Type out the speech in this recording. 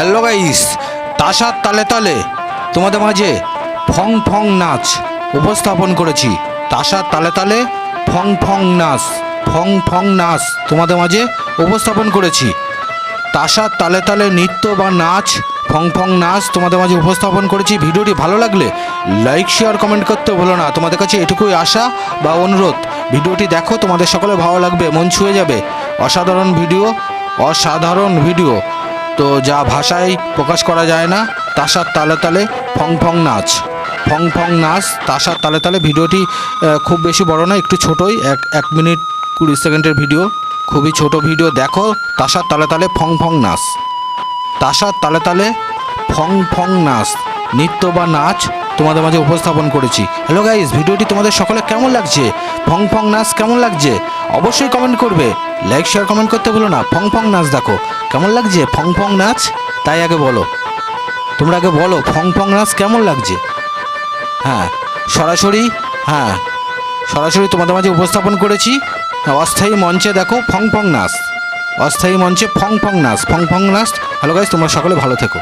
Hello guys তাসার তালে তালে, তোমাদের মাঝে ফং ফং নাচ উপস্থাপন করেছি। তাসার তালে তালে, ফং ফং নাচ, ফং ফং নাচ তোমাদের মাঝে উপস্থাপন করেছি। তাসার তালে তালে নৃত্য বা নাচ, ফং ফং নাচ তোমাদের মাঝে উপস্থাপন করেছি। ভিডিওটি ভালো লাগলে লাইক শেয়ার কমেন্ট করতে ভুলো না। তোমাদের কাছে এটুকুই আশা বা অনুরোধ। ভিডিওটি দেখো, তোমাদের সকলে ভালো লাগবে, মন ছুঁয়ে যাবে। অসাধারণ ভিডিও অসাধারণ ভিডিও। তো যা ভাষায় প্রকাশ করা যায় না, তাসার তালে তালে ফং ফং নাচ। ফং ফং নাচ, তাসার তালে তালে ভিডিওটি খুব বেশি বড় না, একটু ছোটোই, এক এক মিনিট কুড়ি সেকেন্ডের ভিডিও। খুবই ছোট ভিডিও, দেখো, তাসার তালে তালে ফং ফং নাচ। তাসার তালে তালে ফং ফং নাচ, নৃত্য বা নাচ তোমাদের মাঝে উপস্থাপন করেছি। হ্যালো গাইস ভিডিওটি তোমাদের সকলে কেমন লাগছে? ফং ফং নাচ কেমন লাগছে? অবশ্যই কমেন্ট করবে। লাইক শেয়ার কমেন্ট করতে ভুলো না। ফং ফং নাচ দেখো। কেমন লাগছে? ফং ফং নাচ? তাই আগে বলো। তোমরা আগে বলো, ফং ফং নাচ কেমন লাগছে? হ্যাঁ সরাসরি হ্যাঁ সরাসরি তোমাদের মাঝে উপস্থাপন করেছি। অস্থায়ী মঞ্চে দেখো, ফং ফং নাচ। অস্থায়ী মঞ্চে ফং ফং নাচ। ফং ফং নাচ। হ্যালো গাইস তোমরা সকলে ভালো থেকো।